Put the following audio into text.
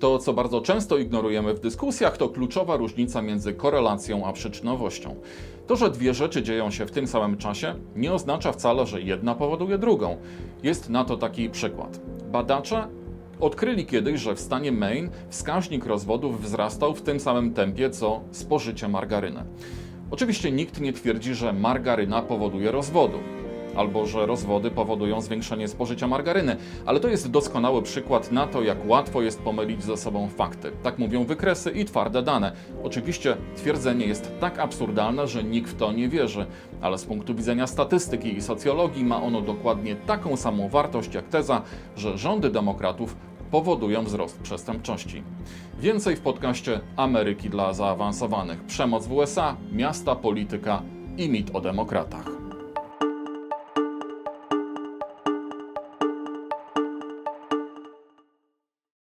To, co bardzo często ignorujemy w dyskusjach, to kluczowa różnica między korelacją a przyczynowością. To, że dwie rzeczy dzieją się w tym samym czasie, nie oznacza wcale, że jedna powoduje drugą. Jest na to taki przykład. Badacze odkryli kiedyś, że w stanie Maine wskaźnik rozwodów wzrastał w tym samym tempie co spożycie margaryny. Oczywiście nikt nie twierdzi, że margaryna powoduje rozwodu albo że rozwody powodują zwiększenie spożycia margaryny, ale to jest doskonały przykład na to, jak łatwo jest pomylić ze sobą fakty. Tak mówią wykresy i twarde dane. Oczywiście twierdzenie jest tak absurdalne, że nikt w to nie wierzy, ale z punktu widzenia statystyki i socjologii ma ono dokładnie taką samą wartość jak teza, że rządy demokratów powodują wzrost przestępczości. Więcej w podcaście Ameryki dla zaawansowanych. Przemoc w USA, miasta, polityka i mit o demokratach.